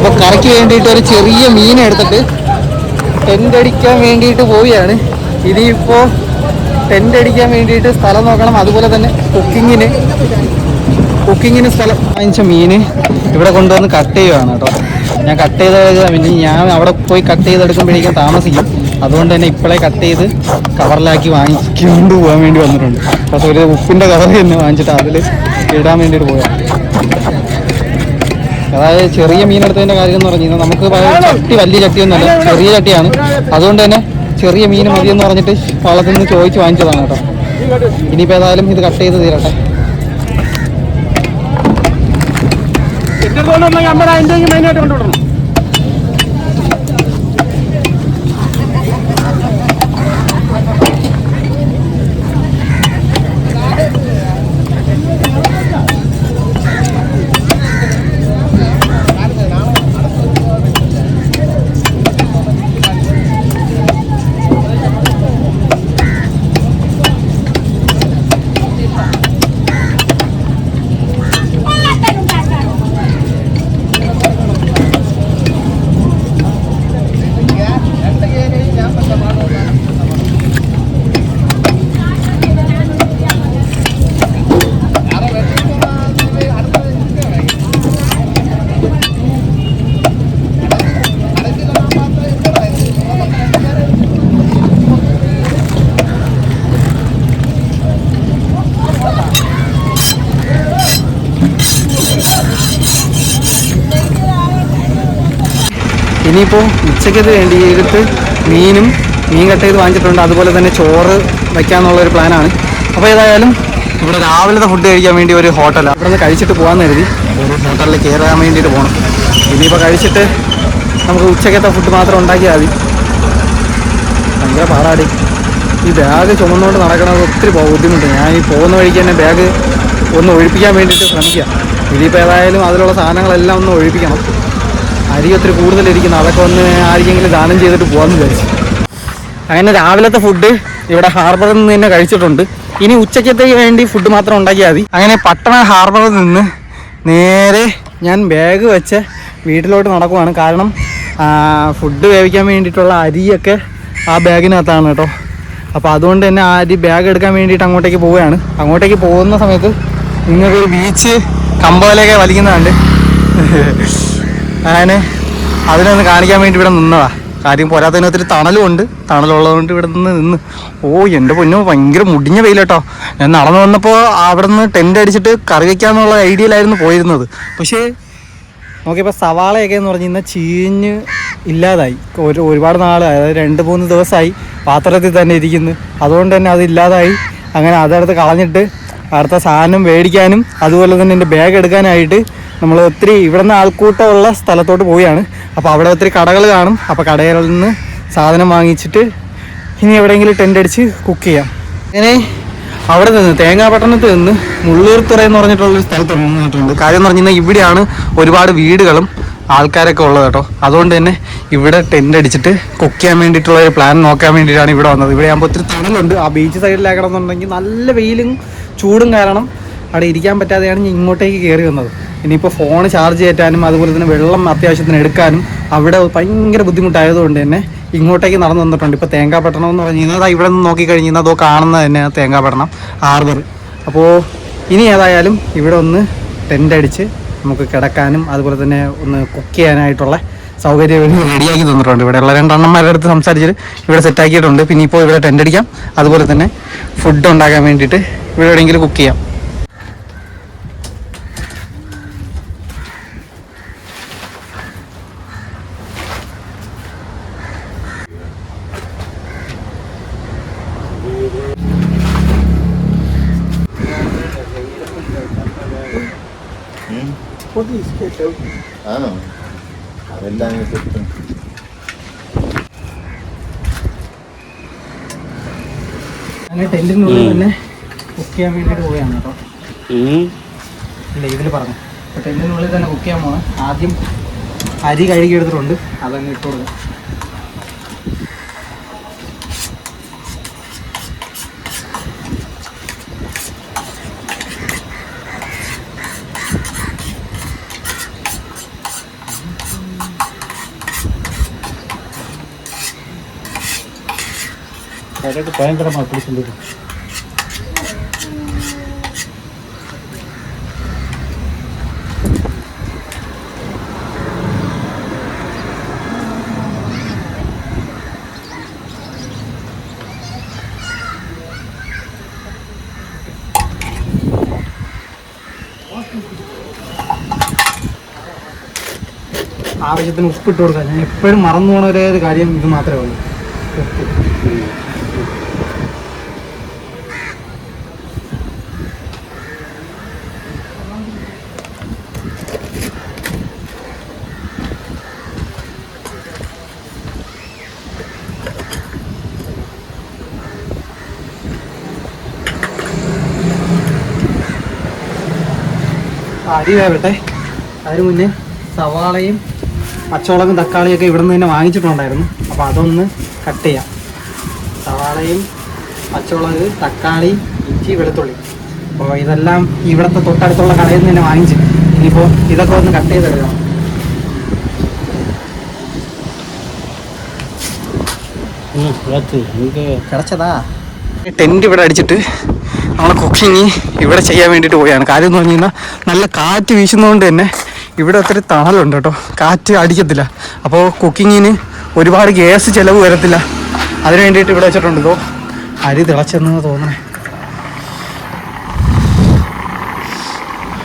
അപ്പോൾ കറക്ക് വേണ്ടിയിട്ട് ഒരു ചെറിയ മീൻ എടുത്തിട്ട് ടെന്റ് അടിക്കാൻ വേണ്ടിയിട്ട് പോവുകയാണ്. ഇനിയിപ്പോൾ ടെന്റ് അടിക്കാൻ വേണ്ടിയിട്ട് സ്ഥലം നോക്കണം. അതുപോലെ തന്നെ കുക്കിങ്ങിന് കുക്കിങ്ങിന് സ്ഥലം വാങ്ങിച്ച മീൻ ഇവിടെ കൊണ്ടുവന്ന് കട്ട് ചെയ്യുവാണ് കേട്ടോ. ഞാൻ കട്ട് ചെയ്ത് പിന്നെ ഞാൻ അവിടെ പോയി കട്ട് ചെയ്തെടുക്കുമ്പോഴേക്കും താമസിക്കും. അതുകൊണ്ട് തന്നെ ഇപ്പോഴേ കട്ട് ചെയ്ത് കവറിലാക്കി വാങ്ങിക്കൊണ്ട് പോകാൻ വേണ്ടി വന്നിട്ടുണ്ട്. അപ്പോൾ ഒരു ഉപ്പിന്റെ കവർ തന്നെ വാങ്ങിച്ചിട്ട് അതിൽ ഇടാൻ വേണ്ടിയിട്ട് പോയാൽ അതായത് ചെറിയ മീൻ എടുത്തതിന്റെ കാര്യം എന്ന് പറഞ്ഞു നമുക്ക് ചട്ടി വലിയ ചട്ടിയൊന്നുമല്ല ചെറിയ ചട്ടിയാണ്. അതുകൊണ്ട് തന്നെ ചെറിയ മീൻ എന്ന് പറഞ്ഞിട്ട് വള്ളത്തിൽ നിന്ന് ചോദിച്ച് വാങ്ങിച്ചതാണ് കേട്ടോ. ഇനിയിപ്പോൾ ഏതായാലും ഇത് കട്ട് ചെയ്ത് തീരട്ടെ. നമ്മുടെ അതിന്റെ മെയിനായിട്ട് കൊണ്ടുവിടണം. ഇനിയിപ്പോൾ ഉച്ചയ്ക്കത് വേണ്ടിയിട്ട് മീനും മീൻ കട്ട് ചെയ്ത് വാങ്ങിച്ചിട്ടുണ്ട്. അതുപോലെ തന്നെ ചോറ് വയ്ക്കാന്നുള്ള ഒരു പ്ലാനാണ്. അപ്പോൾ ഏതായാലും ഇവിടെ രാവിലത്തെ ഫുഡ് കഴിക്കാൻ വേണ്ടി ഒരു ഹോട്ടലാണ് അവിടെ നിന്ന് കഴിച്ചിട്ട് പോകാമെന്ന് കരുതി. ഒരു ഹോട്ടലിൽ കയറാൻ വേണ്ടിയിട്ട് പോകണം ഇനിയിപ്പോൾ കഴിച്ചിട്ട് നമുക്ക് ഉച്ചക്കത്തെ ഫുഡ് മാത്രം ഉണ്ടാക്കിയാൽ മതി. ഭയങ്കര പാടാടി. ഈ ബാഗ് ചുമന്നുകൊണ്ട് നടക്കണത് ഒത്തിരി ബുദ്ധിമുട്ട്. ഞാൻ ഈ പോകുന്ന വഴിക്ക് തന്നെ ബാഗ് ഒന്ന് ഒഴിപ്പിക്കാൻ വേണ്ടിയിട്ട് ശ്രമിക്കുക ഇനിയിപ്പോൾ ഏതായാലും അതിലുള്ള സാധനങ്ങളെല്ലാം ഒന്ന് ഒഴിപ്പിക്കണം. അരി ഒത്തിരി കൂടുതലിരിക്കുന്നു അതൊക്കെ ഒന്ന് ആരെങ്കിലും ദാനം ചെയ്തിട്ട് പോകാമെന്ന് വിചാരിച്ചു. അങ്ങനെ രാവിലത്തെ ഫുഡ് ഇവിടെ ഹാർബറിൽ നിന്ന് തന്നെ കഴിച്ചിട്ടുണ്ട്. ഇനി ഉച്ചക്കത്തേക്ക് വേണ്ടി ഫുഡ് മാത്രം ഉണ്ടാക്കിയാൽ മതി. അങ്ങനെ പട്ടണ ഹാർബറിൽ നിന്ന് നേരെ ഞാൻ ബാഗ് വെച്ച് വീട്ടിലോട്ട് നടക്കുവാണ്. കാരണം ഫുഡ് വേവിക്കാൻ വേണ്ടിയിട്ടുള്ള അരിയൊക്കെ ആ ബാഗിനകത്താണ് കേട്ടോ. അപ്പോൾ അതുകൊണ്ട് തന്നെ ആ അരി ബാഗ് എടുക്കാൻ വേണ്ടിയിട്ട് അങ്ങോട്ടേക്ക് പോവുകയാണ്. അങ്ങോട്ടേക്ക് പോകുന്ന സമയത്ത് നിങ്ങൾക്ക് ബീച്ച് കമ്പോലൊക്കെ വലിക്കുന്നതുണ്ട് അങ്ങനെ അതിനൊന്ന് കാണിക്കാൻ വേണ്ടി ഇവിടെ നിന്നതാ. കാര്യം പോരാത്തതിന് ഒത്തിരി തണലും ഉണ്ട് തണലുള്ളതുകൊണ്ട് ഇവിടെ നിന്ന് നിന്ന്. ഓ എന്റെ പൊന്നു ഭയങ്കര മുടിഞ്ഞ വെയിലട്ടോ. ഞാൻ നടന്നു വന്നപ്പോൾ അവിടെ നിന്ന് ടെന്റ് അടിച്ചിട്ട് കറി വയ്ക്കാന്നുള്ള ഐഡിയയിലായിരുന്നു പോയിരുന്നത്. പക്ഷേ നോക്കിയപ്പോൾ സവാളയൊക്കെ എന്ന് പറഞ്ഞു കഴിഞ്ഞാൽ ചീഞ്ഞ് ഇല്ലാതായി. ഒരു ഒരുപാട് നാൾ അതായത് രണ്ട് മൂന്ന് ദിവസമായി പാത്രത്തിൽ തന്നെ ഇരിക്കുന്നു. അതുകൊണ്ട് തന്നെ അത് ഇല്ലാതായി. അങ്ങനെ അതെടുത്ത് കളഞ്ഞിട്ട് അടുത്ത സാധനം മേടിക്കാനും അതുപോലെ തന്നെ എന്റെ ബാഗ് എടുക്കാനായിട്ട് നമ്മൾ ഒത്തിരി ഇവിടെ നിന്ന് ആൾക്കൂട്ടമുള്ള സ്ഥലത്തോട്ട് പോവുകയാണ്. അപ്പോൾ അവിടെ ഒത്തിരി കടകൾ കാണും. അപ്പോൾ കടകളിൽ നിന്ന് സാധനം വാങ്ങിച്ചിട്ട് ഇനി എവിടെയെങ്കിലും ടെന്റ് അടിച്ച് കുക്ക് ചെയ്യാം. അങ്ങനെ അവിടെ നിന്ന് തേങ്ങാപട്ടണത്ത് നിന്ന് മുള്ളൂർത്തുറ എന്ന് പറഞ്ഞിട്ടുള്ളൊരു സ്ഥലത്ത് വന്നിട്ടുണ്ട്. കാര്യം എന്ന് പറഞ്ഞാൽ ഇവിടെയാണ് ഒരുപാട് വീടുകളും ആൾക്കാരൊക്കെ ഉള്ളത് കേട്ടോ. അതുകൊണ്ട് തന്നെ ഇവിടെ ടെന്റ് അടിച്ചിട്ട് കുക്ക് ചെയ്യാൻ വേണ്ടിയിട്ടുള്ള ഒരു പ്ലാൻ നോക്കാൻ വേണ്ടിയിട്ടാണ് ഇവിടെ വന്നത്. ഇവിടെ ആകുമ്പോൾ ഒത്തിരി തണലുണ്ട്. ആ ബീച്ച് സൈഡിലാക്കണമെന്നുണ്ടെങ്കിൽ നല്ല വെയിലും ചൂടും കാരണം അവിടെ ഇരിക്കാൻ പറ്റാതെയാണ് ഇങ്ങോട്ടേക്ക് കയറി വന്നത്. ഇനിയിപ്പോൾ ഫോൺ ചാർജ് കയറ്റാനും അതുപോലെ തന്നെ വെള്ളം അത്യാവശ്യത്തിന് എടുക്കാനും അവിടെ ഭയങ്കര ബുദ്ധിമുട്ടായതുകൊണ്ട് തന്നെ ഇങ്ങോട്ടേക്ക് നടന്നു വന്നിട്ടുണ്ട്. ഇപ്പോൾ തേങ്ങാപട്ടണം എന്ന് പറഞ്ഞു കഴിഞ്ഞാൽ ഇവിടെ നിന്ന് നോക്കിക്കഴിഞ്ഞാൽ അതോ കാണുന്നത് തന്നെ തേങ്ങാപട്ടണം ഹാർബർ അപ്പോൾ ഇനി ഏതായാലും ഇവിടെ ഒന്ന് ടെന്റ് അടിച്ച് നമുക്ക് കിടക്കാനും അതുപോലെ തന്നെ ഒന്ന് കുക്ക് ചെയ്യാനായിട്ടുള്ള സൗകര്യം റെഡിയാക്കി തന്നിട്ടുണ്ട്. ഇവിടെ ഉള്ള രണ്ടെണ്ണന്മാരുടെ അടുത്ത് സംസാരിച്ചിട്ട് ഇവിടെ സെറ്റാക്കിയിട്ടുണ്ട് പിന്നെ ഇപ്പോൾ ഇവിടെ ടെന്റ് അടിക്കാം. അതുപോലെ തന്നെ ഫുഡ് ഉണ്ടാക്കാൻ വേണ്ടിയിട്ട് ഇവിടെ എവിടെയെങ്കിലും കുക്ക് ചെയ്യാം. അങ്ങനെ തന്നെ കുക്ക് ചെയ്യാൻ വേണ്ടിയിട്ട് പോവുകയാണ് കേട്ടോ. ഇല്ല ഇതിൽ പറഞ്ഞു. അപ്പോൾ ടെന്റിനുള്ളിൽ തന്നെ കുക്ക് ചെയ്യാൻ പോകണം ആദ്യം അരി കഴുകി എടുത്തിട്ടുണ്ട് അതങ്ങ് ഇട്ട് കൊടുക്കാം. அதாவது பயங்கரமாக அப்படி சொல்லிடு ആവശ്യത്തിന് ഉപ്പിട്ട് കൊടുക്കുക ഞാൻ എപ്പോഴും മറന്നു പോണ ഒരേ ഒരു കാര്യം ഇത് മാത്രമേ ഉള്ളൂ ഉപ്പ് അരി വേവട്ടെ അതിന് മുന്നേ സവാളയും പച്ചമുളകും തക്കാളിയൊക്കെ ഇവിടെ നിന്ന് തന്നെ വാങ്ങിച്ചിട്ടുണ്ടായിരുന്നു. അപ്പോൾ അതൊന്ന് കട്ട് ചെയ്യാം. സവാളയും പച്ചമുളക് തക്കാളി ഇഞ്ചി വെളുത്തുള്ളി. അപ്പോൾ ഇതെല്ലാം ഇവിടുത്തെ തൊട്ടടുത്തുള്ള കടയിൽ നിന്ന് തന്നെ വാങ്ങിച്ചു ഇനിയിപ്പോൾ ഇതൊക്കെ ഒന്ന് കട്ട് ചെയ്ത് എടുക്കാം ടെന്റ് ഇവിടെ അടിച്ചിട്ട് നമ്മളെ കുക്കിങ് ഇവിടെ ചെയ്യാൻ വേണ്ടിയിട്ട് പോയാണ്. കാര്യം എന്ന് പറഞ്ഞു കഴിഞ്ഞാൽ നല്ല കാറ്റ് വീശുന്നതുകൊണ്ട് തന്നെ ഇവിടെ ഒത്തിരി തണലുണ്ട് കേട്ടോ. കാറ്റ് അടിക്കത്തില്ല. അപ്പോൾ കുക്കിങ്ങിന് ഒരുപാട് ഗ്യാസ് ചിലവ് വരത്തില്ല. അതിന് വേണ്ടിയിട്ട് ഇവിടെ വെച്ചിട്ടുണ്ട് ഇതോ. അരി തിളച്ചെന്ന് തോന്നണേ.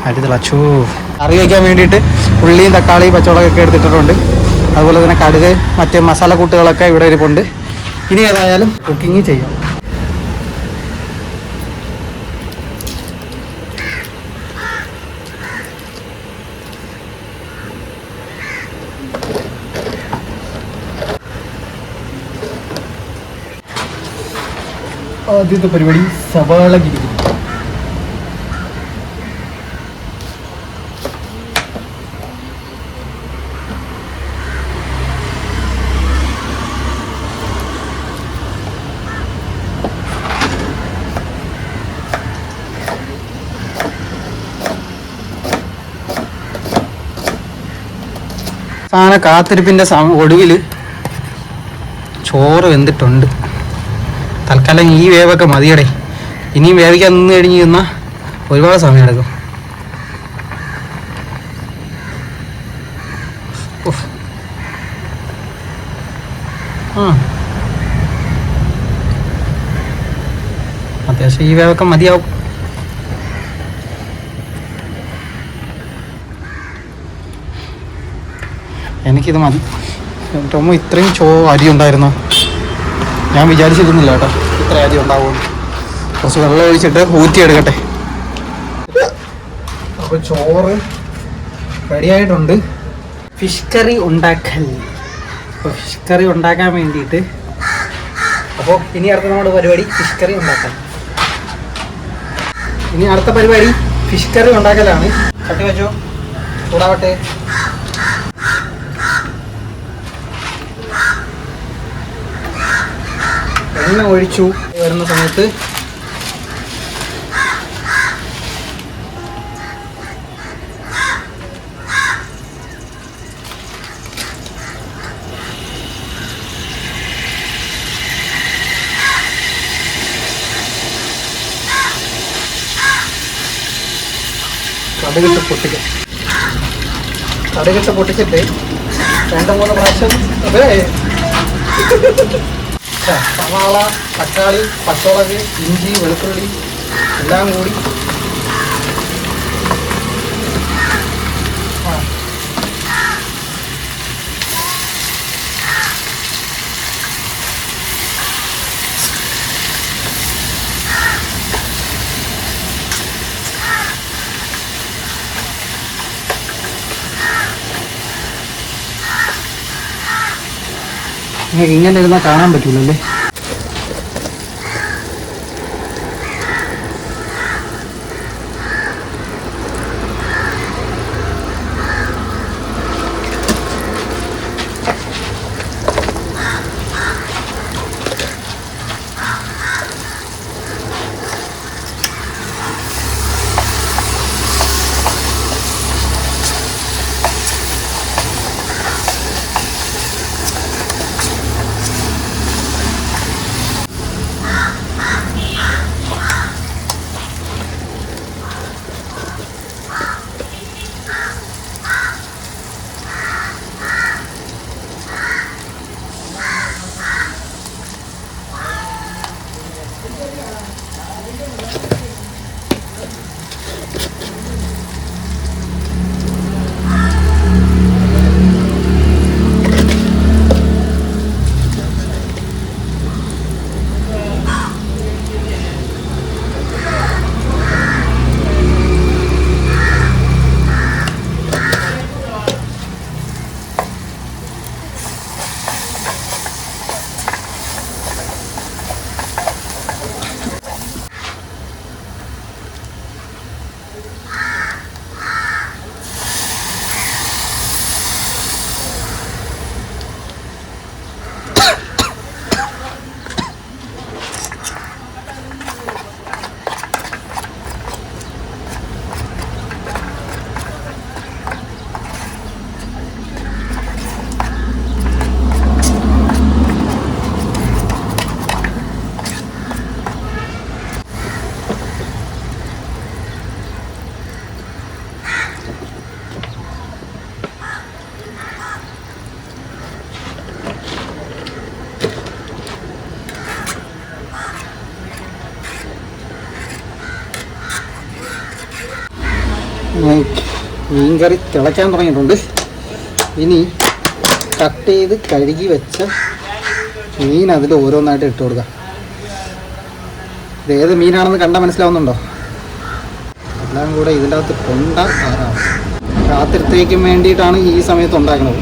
അരി തിളച്ചു. കറി വയ്ക്കാൻ വേണ്ടിയിട്ട് ഉള്ളിയും തക്കാളിയും പച്ചമുളകൊക്കെ എടുത്തിട്ടുണ്ട്. അതുപോലെ തന്നെ കടുക് മറ്റേ മസാല കൂട്ടുകളൊക്കെ ഇവിടെ ഇരിപ്പുണ്ട്. ഇനി ഏതായാലും കുക്കിങ് ചെയ്യാം. ആദ്യത്തെ പരിപാടി സവാള ഗിരിക്കും കാത്തിരിപ്പിന്റെ കാത്തിരിപ്പിന്റെ ഒടുവിൽ ചോറ് വെന്തിട്ടുണ്ട്. തൽക്കാലം ഈ വേവൊക്കെ മതിയടേ. ഇനിയും വേവിക്കാൻ നിന്ന് കഴിഞ്ഞ് നിന്നാൽ ഒരുപാട് സമയം എടുക്കും. അത്യാവശ്യം ഈ വേവൊക്കെ മതിയാവും. എനിക്കിത് മതി. ഇത്രയും ചോ അരി ഉണ്ടായിരുന്നോ? ഞാൻ വിചാരിച്ചിരുന്നില്ല കേട്ടോ. ഇത്ര അരി ഉണ്ടാവുമെന്ന് കുറച്ച് വെള്ളം ഒഴിച്ചിട്ട് ഊറ്റിയെടുക്കട്ടെ അപ്പോൾ ചോറ് റെഡിയായിട്ടുണ്ട് ഫിഷ് കറി ഉണ്ടാക്കൽ. അപ്പോൾ ഫിഷ് കറി ഉണ്ടാക്കാൻ വേണ്ടിയിട്ട് അപ്പോൾ ഇനി അടുത്ത നമ്മുടെ പരിപാടി ഫിഷ് കറി ഉണ്ടാക്കാൻ. ഇനി അടുത്ത പരിപാടി ഫിഷ് കറി ഉണ്ടാക്കലാണ്. കട്ടി വെച്ചോ? ചൂടാവട്ടെ. എണ്ണ ഒഴിച്ചു വരുന്ന സമയത്ത് കടുകിട്ട് പൊട്ടിക്കും. കടുകിട്ട് പൊട്ടിച്ചിട്ട് രണ്ട് മൂന്ന് പ്രാവശ്യം അതെ. സവാള തക്കാളി പച്ചമുളക് ഇഞ്ചി വെളുത്തുള്ളി എല്ലാം കൂടി ഇങ്ങനെ ഇരുന്നാൽ കാണാൻ പറ്റൂലല്ലേ? തിളയ്ക്കാൻ തുടങ്ങിയിട്ടുണ്ട്. ഇനി കട്ട് ചെയ്ത് കഴുകി വെച്ച മീൻ അതിൽ ഓരോന്നായിട്ട് ഇട്ട് കൊടുക്കാം. ഇത് ഏത് മീനാണെന്ന് കണ്ടാൽ മനസ്സിലാവുന്നുണ്ടോ? എല്ലാം കൂടെ ഇതിന്റെ അകത്ത് കൊണ്ട രാത്രിത്തേക്കും വേണ്ടിയിട്ടാണ് ഈ സമയത്ത് ഉണ്ടാക്കുന്നത്.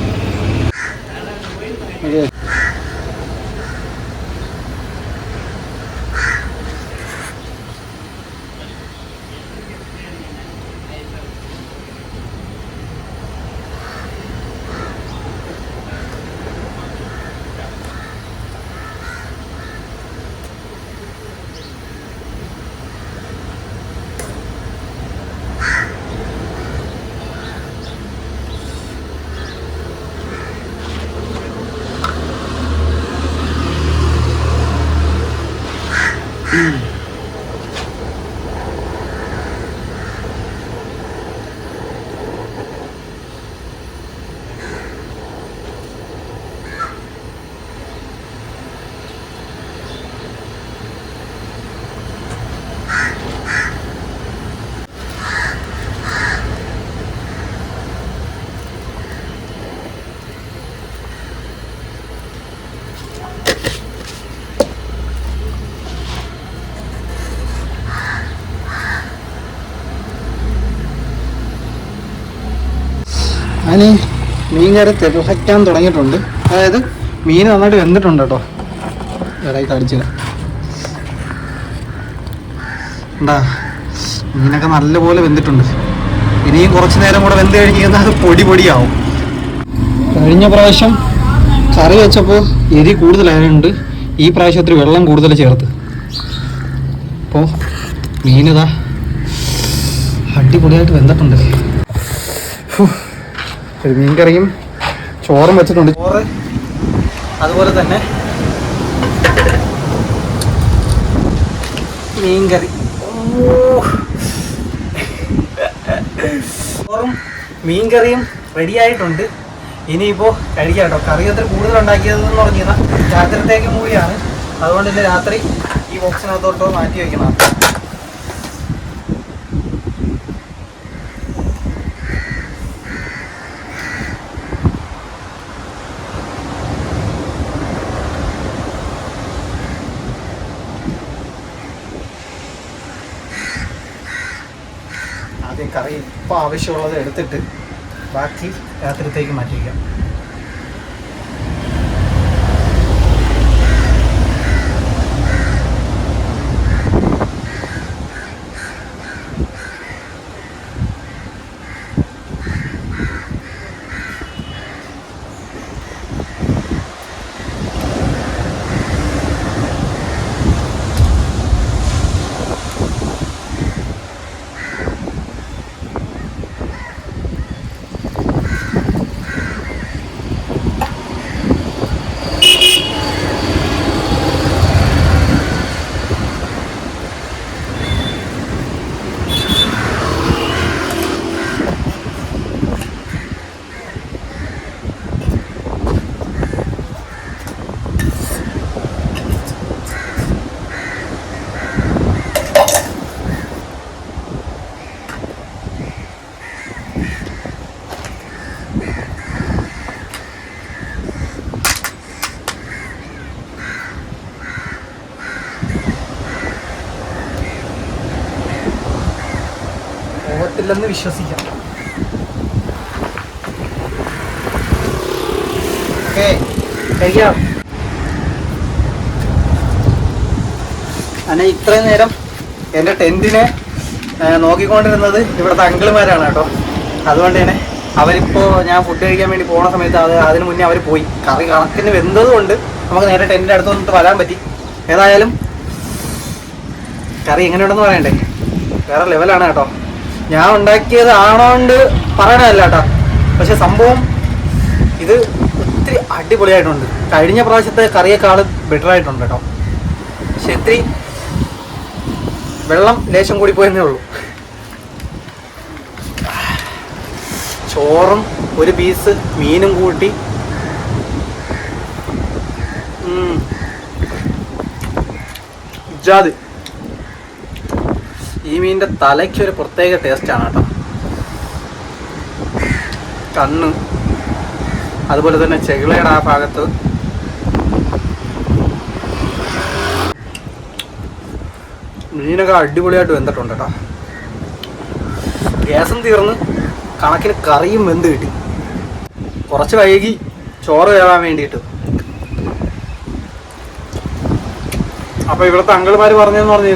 Yeah. ഞാൻ മീൻ കറി തിളക്കാൻ തുടങ്ങിയിട്ടുണ്ട്. അതായത് മീൻ നന്നായിട്ട് വെന്തിട്ടുണ്ട് കേട്ടോ. ഇടയിൽ കടിച്ചില്ല എന്താ മീനൊക്കെ നല്ലപോലെ വെന്തിട്ടുണ്ട്. ഇനിയും കുറച്ച് നേരം കൂടെ വെന്ത് കഴിഞ്ഞ് കഴിഞ്ഞാൽ അത് പൊടി പൊടിയാവും. കഴിഞ്ഞ പ്രാവശ്യം കറി വെച്ചപ്പോൾ എരി കൂടുതലായതുകൊണ്ട് ഈ പ്രാവശ്യത്തിൽ വെള്ളം കൂടുതൽ ചേർത്ത്. അപ്പോൾ മീനിതാ അടിപൊളിയായിട്ട് വെന്തിട്ടുണ്ട്. ഒരു മീൻകറിയും ചോറും വെച്ചിട്ടുണ്ട്. ചോറ് അതുപോലെ തന്നെ മീൻകറി. ചോറും മീൻകറിയും റെഡിയായിട്ടുണ്ട് ഇനിയിപ്പോൾ കഴിക്കാം കേട്ടോ. കറി അത്ര കൂടുതൽ ഉണ്ടാക്കിയതെന്ന് പറഞ്ഞാൽ രാത്രിത്തേക്കും കൂടിയാണ് അതുകൊണ്ട് തന്നെ രാത്രി ഈ ബോക്സിനകത്തോട്ടോ മാറ്റി വയ്ക്കണം ആദ്യം ഇപ്പോൾ ആവശ്യമുള്ളത് എടുത്തിട്ട് ബാക്കി രാത്രിത്തേക്ക് മാറ്റി പോകത്തില്ലെന്ന് വിശ്വസിക്കാം. ഓക്കെ അങ്ങനെ ഇത്രയും നേരം എന്റെ ടെന്റിനെ നോക്കിക്കൊണ്ടിരുന്നത് ഇവിടുത്തെ അങ്കിളുമാരാണ് കേട്ടോ. അതുകൊണ്ട് തന്നെ അവരിപ്പോൾ ഞാൻ ഫുഡ് കഴിക്കാൻ വേണ്ടി പോണ സമയത്ത് അത് അതിന് മുന്നേ അവർ പോയി. കറി കണക്കിന് വെന്തത് കൊണ്ട് നമുക്ക് നേരെ ടെന്റിന്റെ അടുത്ത് വന്നിട്ട് വരാൻ പറ്റി. ഏതായാലും കറി എങ്ങനെയുണ്ടെന്ന് പറയണ്ടേ? വേറെ ലെവലാണ് കേട്ടോ. ഞാൻ ഉണ്ടാക്കിയത് ആണോണ്ട് പറയണല്ല കേട്ടോ പക്ഷെ സംഭവം ഇത് ഒത്തിരി അടിപൊളിയായിട്ടുണ്ട്. കഴിഞ്ഞ പ്രാവശ്യത്തെ കറിയേക്കാൾ ബെറ്റർ ആയിട്ടുണ്ട് കേട്ടോ. പക്ഷെ ഇത്തിരി വെള്ളം ലേശം കൂടി പോയെന്നേ ഉള്ളൂ. ചോറും ഒരു പീസ് മീനും കൂട്ടി. ജാതി ഈ മീനിന്റെ തലയ്ക്ക് ഒരു പ്രത്യേക ടേസ്റ്റ് ആണ് കേട്ടോ കണ്ണ് അതുപോലെ തന്നെ ചെകിളയുടെ ആ ഭാഗത്ത്. മീനൊക്കെ അടിപൊളിയായിട്ട് വെന്തിട്ടുണ്ട് കേട്ടോ ഗ്യാസും തീർന്ന് കണക്കിന് കറിയും വെന്ത് കിട്ടി. കുറച്ച് വൈകി ചോറ് വേവാൻ വേണ്ടിയിട്ട്. അപ്പോൾ ഇവിടുത്തെ അങ്കിൾമാർ പറഞ്ഞതെന്ന് പറഞ്ഞു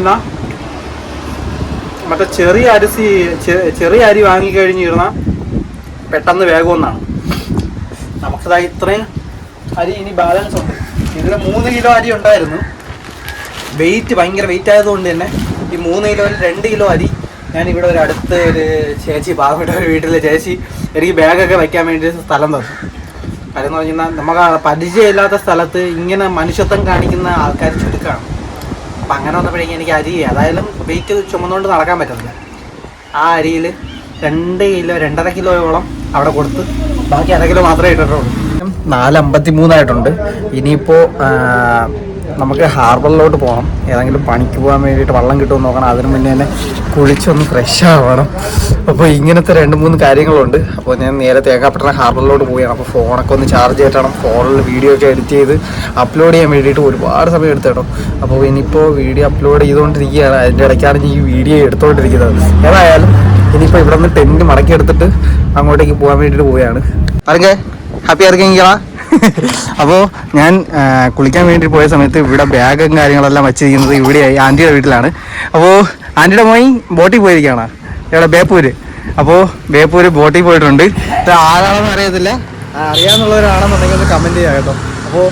മറ്റേ ചെറിയ അരിസി ചെറിയ അരി വാങ്ങിക്കഴിഞ്ഞിരുന്നാൽ പെട്ടെന്ന് വേഗമെന്നാണ്. നമുക്കിതാ ഇത്രയും അരി ഇനി ബാലൻസ് ഉണ്ട്. ഇതിൽ മൂന്ന് കിലോ അരി ഉണ്ടായിരുന്നു. വെയിറ്റ് ഭയങ്കര വെയിറ്റ് ആയതുകൊണ്ട് തന്നെ ഈ മൂന്ന് കിലോയിൽ രണ്ട് കിലോ അരി ഞാൻ ഇവിടെ ഒരു അടുത്ത ഒരു ചേച്ചി പാവപ്പെട്ട ഒരു വീട്ടിലെ ചേച്ചി എനിക്ക് ബാഗൊക്കെ വയ്ക്കാൻ വേണ്ടി സ്ഥലം തന്നു. കാര്യം എന്ന് പറഞ്ഞാൽ നമുക്ക് പരിചയമില്ലാത്ത സ്ഥലത്ത് ഇങ്ങനെ മനുഷ്യത്വം കാണിക്കുന്ന ആൾക്കാർ ചുരുക്കമാണ് അപ്പം അങ്ങനെ വന്നപ്പോഴേക്കും എനിക്ക് അരി അതായാലും വെയിറ്റ് ചുമന്നുകൊണ്ട് നടക്കാൻ പറ്റുന്നില്ല ആ അരിയിൽ രണ്ട് കിലോ രണ്ടര കിലോയോളം അവിടെ കൊടുത്ത് ബാക്കി അര കിലോ മാത്രമേ ഇട്ടിട്ടുള്ളൂ. നാല് അമ്പത്തി മൂന്നായിട്ടുണ്ട് ഇനിയിപ്പോൾ നമുക്ക് ഹാർബറിലോട്ട് പോകണം. ഏതെങ്കിലും പണിക്ക് പോകാൻ വേണ്ടിയിട്ട് വെള്ളം കിട്ടുമെന്ന് നോക്കണം. അതിനു മുന്നേ തന്നെ കുളിച്ചൊന്ന് ഫ്രഷ് ആവണം. അപ്പോൾ ഇങ്ങനത്തെ രണ്ട് മൂന്ന് കാര്യങ്ങളുണ്ട്. അപ്പോൾ ഞാൻ നേരെ തേക്കാപ്പെട്ട ഹാർബറിലോട്ട് പോവുകയാണ്. അപ്പോൾ ഫോണൊക്കെ ഒന്ന് ചാർജ് ചെയ്യണം ഫോണിൽ വീഡിയോ ഒക്കെ എഡിറ്റ് ചെയ്ത് അപ്ലോഡ് ചെയ്യാൻ വേണ്ടിയിട്ട് ഒരുപാട് സമയം എടുത്തിട്ടോ അപ്പോൾ ഇനിയിപ്പോൾ വീഡിയോ അപ്ലോഡ് ചെയ്തുകൊണ്ടിരിക്കുകയാണ്. അതിന്റെ ഇടയ്ക്കാണ് ഈ വീഡിയോ എടുത്തുകൊണ്ടിരിക്കുന്നത്. ഏതായാലും ഇനിയിപ്പോൾ ഇവിടെ നിന്ന് ടെന്റ് മടക്കി എടുത്തിട്ട് അങ്ങോട്ടേക്ക് പോകാൻ വേണ്ടിയിട്ട് പോവുകയാണ്. അറിഞ്ഞേ ഹാപ്പി ഇറങ്ങിയാ അപ്പോൾ ഞാൻ കുളിക്കാൻ വേണ്ടി പോയ സമയത്ത് ഇവിടെ ബാഗും കാര്യങ്ങളെല്ലാം വച്ചിരിക്കുന്നത് ഇവിടെയായി ആന്റിയുടെ വീട്ടിലാണ്. അപ്പോൾ ആന്റിയുടെ മോയി ബോട്ടിൽ പോയിരിക്കുകയാണ്. ഇവിടെ ബേപ്പൂര്. അപ്പോൾ ബേപ്പൂര് ബോട്ടിൽ പോയിട്ടുണ്ട്. ഇത് ആരാണെന്ന് അറിയത്തില്ല. അറിയാന്നുള്ളവരാണെന്നുണ്ടെങ്കിൽ ഒന്ന് കമന്റ് ചെയ്യാം കേട്ടോ. അപ്പോൾ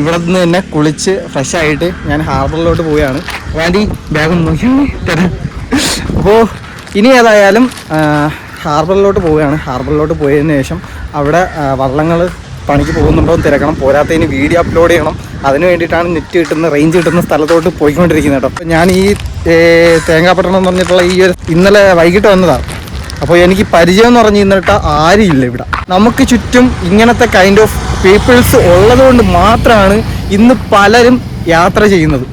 ഇവിടെ നിന്ന് തന്നെ കുളിച്ച് ഫ്രഷ് ആയിട്ട് ഞാൻ ഹാർബറിലോട്ട് പോവുകയാണ്. വേണ്ടി ബാഗൊന്ന് നോക്കിയാൽ തരാം അപ്പോൾ ഇനി ഏതായാലും ഹാർബറിലോട്ട് പോവുകയാണ്. ഹാർബറിലോട്ട് പോയതിന് ശേഷം അവിടെ വള്ളങ്ങൾ പണിക്ക് പോകുന്നുണ്ടോ എന്ന് തിരക്കണം. പോരാത്തതിന് വീഡിയോ അപ്ലോഡ് ചെയ്യണം. അതിന് വേണ്ടിയിട്ടാണ് നെറ്റ് കിട്ടുന്ന റേഞ്ച് കിട്ടുന്ന സ്ഥലത്തോട്ട് പോയിക്കൊണ്ടിരിക്കുന്നത് കേട്ടോ. ഞാൻ ഈ തേങ്ങാപട്ടണം എന്ന് പറഞ്ഞിട്ടുള്ള ഈ ഒരു ഇന്നലെ വൈകിട്ട് വന്നതാണ്. അപ്പോൾ എനിക്ക് പരിചയം എന്ന് പറഞ്ഞു ഇന്നിട്ട് ആരുമില്ല ഇവിടെ. നമുക്ക് ചുറ്റും ഇങ്ങനത്തെ കൈൻഡ് ഓഫ് പീപ്പിൾസ് ഉള്ളതുകൊണ്ട് മാത്രമാണ് ഇന്ന് പലരും യാത്ര ചെയ്യുന്നത്.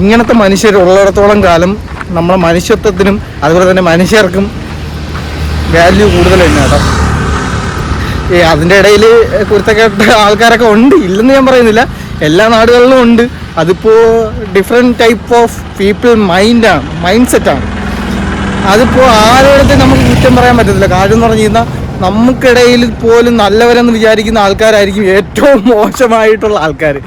ഇങ്ങനത്തെ മനുഷ്യർ ഉള്ളിടത്തോളം കാലം നമ്മുടെ മനുഷ്യത്വത്തിനും അതുപോലെ തന്നെ മനുഷ്യർക്കും വാല്യൂ കൂടുതൽ തന്നെ കേട്ടോ. അതിന്റെ ഇടയിൽ കുരുത്തക്കെട്ട ആൾക്കാരൊക്കെ ഉണ്ട്. ഇല്ലെന്ന് ഞാൻ പറയുന്നില്ല. എല്ലാ നാടുകളിലും ഉണ്ട്. അതിപ്പോൾ ഡിഫറെന്റ് ടൈപ്പ് ഓഫ് പീപ്പിൾ മൈൻഡാണ് മൈൻഡ് സെറ്റാണ് അതിപ്പോൾ ആരോടത്തെ നമുക്ക് കുറ്റം പറയാൻ പറ്റത്തില്ല. കാര്യം എന്ന് പറഞ്ഞു കഴിഞ്ഞാൽ നമുക്കിടയിൽ പോലും നല്ലവരെന്ന് വിചാരിക്കുന്ന ആൾക്കാരായിരിക്കും ഏറ്റവും മോശമായിട്ടുള്ള ആൾക്കാർ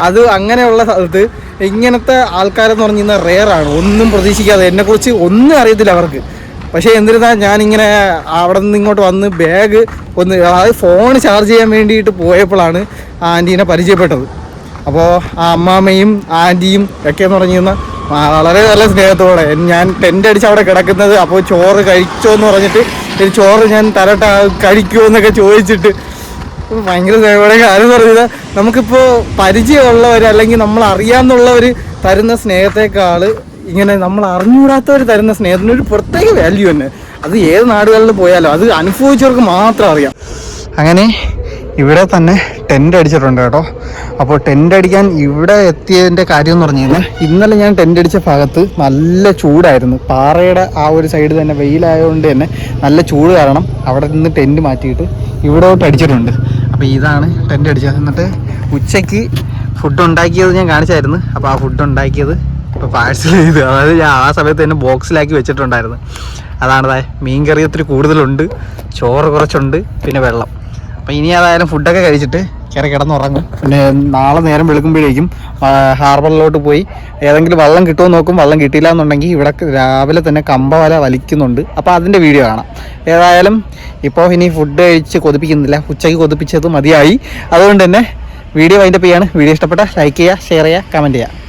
അത് അങ്ങനെയുള്ള സ്ഥലത്ത് ഇങ്ങനത്തെ ആൾക്കാരെന്ന് പറഞ്ഞു കഴിഞ്ഞാൽ റെയറാണ് ഒന്നും പ്രതീക്ഷിക്കാതെ. എന്നെക്കുറിച്ച് ഒന്നും അറിയത്തില്ല അവർക്ക്. പക്ഷേ എന്നിരുന്നാൽ ഞാനിങ്ങനെ അവിടെ നിന്ന് ഇങ്ങോട്ട് വന്ന് ബാഗ് ഒന്ന് അതായത് ഫോൺ ചാർജ് ചെയ്യാൻ വേണ്ടിയിട്ട് പോയപ്പോഴാണ് ആ ആന്റീനെ പരിചയപ്പെട്ടത്. അപ്പോൾ ആ അമ്മാമ്മയും ആന്റിയും ഒക്കെ എന്ന് പറഞ്ഞു കഴിഞ്ഞാൽ വളരെ നല്ല സ്നേഹത്തോടെ ഞാൻ ടെന്റ് അടിച്ച് അവിടെ കിടക്കുന്നത് അപ്പോൾ ചോറ് കഴിച്ചോ എന്ന് പറഞ്ഞിട്ട് ഒരു ചോറ് ഞാൻ തരട്ട കഴിക്കുമോ എന്നൊക്കെ ചോദിച്ചിട്ട് ഭയങ്കര സ്നേഹത്തോടെ കാര്യം എന്ന് പറഞ്ഞാൽ നമുക്കിപ്പോൾ പരിചയമുള്ളവർ അല്ലെങ്കിൽ നമ്മൾ അറിയാമെന്നുള്ളവർ തരുന്ന സ്നേഹത്തെക്കാൾ ഇങ്ങനെ നമ്മൾ അറിഞ്ഞുകൂടാത്തവർ തരുന്ന സ്നേഹത്തിന് ഒരു പ്രത്യേക വാല്യൂ തന്നെ. അത് ഏത് നാടുകളിൽ പോയാലും അത് അനുഭവിച്ചവർക്ക് മാത്രം അറിയാം. അങ്ങനെ ഇവിടെ തന്നെ ടെന്റ് അടിച്ചിട്ടുണ്ട് കേട്ടോ. അപ്പോൾ ടെന്റ് അടിക്കാൻ ഇവിടെ എത്തിയതിന്റെ കാര്യം എന്ന് പറഞ്ഞു കഴിഞ്ഞാൽ ഇന്നലെ ഞാൻ ടെന്റ് അടിച്ച ഭാഗത്ത് നല്ല ചൂടായിരുന്നു. പാറയുടെ ആ ഒരു സൈഡ് തന്നെ വെയിലായതുകൊണ്ട് തന്നെ നല്ല ചൂട് കാരണം അവിടെ നിന്ന് ടെന്റ് മാറ്റിയിട്ട് ഇവിടോട്ട് അടിച്ചിട്ടുണ്ട്. അപ്പോൾ ഇതാണ് ടെന്റ് അടിച്ചത്. എന്നിട്ട് ഉച്ചയ്ക്ക് ഫുഡ് ഉണ്ടാക്കിയത് ഞാൻ കാണിച്ചായിരുന്നു. അപ്പോൾ ആ ഫുഡ് ഉണ്ടാക്കിയത് പാഴ്സൽ ചെയ്ത്. അതായത് ഞാൻ ആ സമയത്ത് തന്നെ ബോക്സിലാക്കി വെച്ചിട്ടുണ്ടായിരുന്നു. അതാണ് ദാ മീൻ കറി ഒത്തിരി കൂടുതലുണ്ട്. ചോറ് കുറച്ചുണ്ട് പിന്നെ വെള്ളം. അപ്പം ഇനി അതായാലും ഫുഡൊക്കെ കഴിച്ചിട്ട് കയറി കിടന്നുറങ്ങും. പിന്നെ നാളെ നേരം വെളുക്കുമ്പോഴേക്കും ഹാർബറിലോട്ട് പോയി ഏതെങ്കിലും വള്ളം കിട്ടുമോ നോക്കും. വള്ളം കിട്ടിയില്ല എന്നുണ്ടെങ്കിൽ ഇവിടെ രാവിലെ തന്നെ കമ്പവല വലിക്കുന്നുണ്ട്. അപ്പോൾ അതിന്റെ വീഡിയോ കാണാം. ഏതായാലും ഇപ്പോൾ ഇനി ഫുഡ് കഴിച്ച് കൊതിപ്പിക്കുന്നില്ല. ഉച്ചയ്ക്ക് കൊതിപ്പിച്ചത് മതിയായി. അതുകൊണ്ട് തന്നെ വീഡിയോ വൈൻഡപ്പ് ചെയ്യാണ്. വീഡിയോ ഇഷ്ടപ്പെട്ട ലൈക്ക് ചെയ്യുക ഷെയർ ചെയ്യുക കമന്റ് ചെയ്യുക.